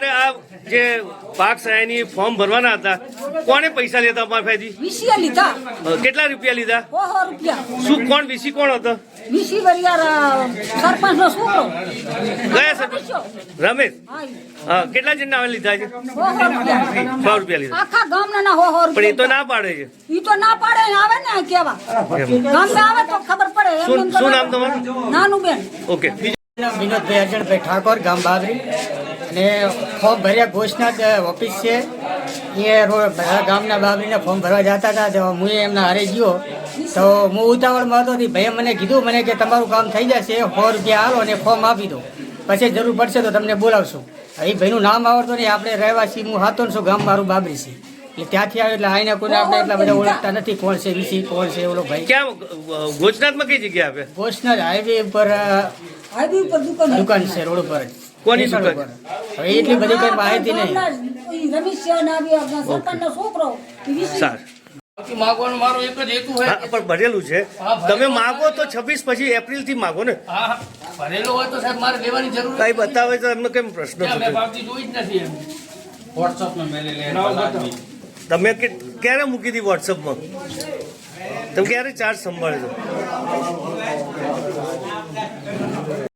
અરે આ જે પાક સહાયની ફોર્મ ભરવાના હતા કોને પૈસા લેતા અમારા ભાઈથી? વીસીએ લીધા. કેટલા રૂપિયા લીધા? હો હો રૂપિયા. શું કોણ વીસી કોણ હતો? વીસી વરિયાર સરપંચ નો છોકરો. કયા સરપંચ? રમેશ? હા, હા કેટલા જણના હવે લીધા છે? સો રૂપિયા. લીધા. આખા ગામના ના હો હો પણ એ તો ના પાડે છે. એ તો ના પાડે આવે ને કેવા. ગામ આવે તો ખબર પડે. શું શું નામ તમારું? નાનું બેન ઓકે. વિનોદભાઈ અર્જણભાઈ ઠાકોર ગામ બાબરી. અને ફોર્મ ભર્યા ઘોષનાથ ઓફિસ છે. એ રોડ બધા ગામના બાબરીને ફોર્મ ભરવા જતા હતા તો હું એમના હારે ગયો. તો હું ઉતાવળમાં હતો ભાઈએ મને કીધું મને કે તમારું કામ થઈ જશે સો રૂપિયા આવો અને ફોર્મ આપી દો. પછી જરૂર પડશે તો તમને બોલાવશું. એ ભાઈનું નામ આવડતું નહીં આપણે રહેવાસી હું હાથોનસો ગામ મારું બાબરી છે. એટલે ત્યાંથી આવે એટલે આઈને કોઈને આપણે એટલા બધા ઓળખતા નથી કોણ છે વીસી કોણ છે ઓલો ભાઈ. ક્યાં ગોચનાથમાં કઈ જગ્યા આપે? ગોચનાથ હાઈવે ઉપર હાઈવે ઉપર દુકાન દુકાન છે રોડ ઉપર કોની દુકાન? ઉપર. હવે એટલી બધી કઈ માહિતી નહીં. છોકરો. માગવાનો મારો એક જ હેતુ હોય પણ ભરેલું છે. તમે માગો તો છવ્વીસ પછી એપ્રિલથી માગો ને. ભરેલો હોય તો સાહેબ મારે લેવાની જરૂર કઈ બતાવે તો એમનો કેમ પ્રશ્ન જોઈ જ નથી એમ. વોટ્સઅપમાં મેલેલી તમે ક્યારે મૂકી હતી વોટ્સઅપમાં તમે ક્યારે ચાર્જ સંભાળ્યો?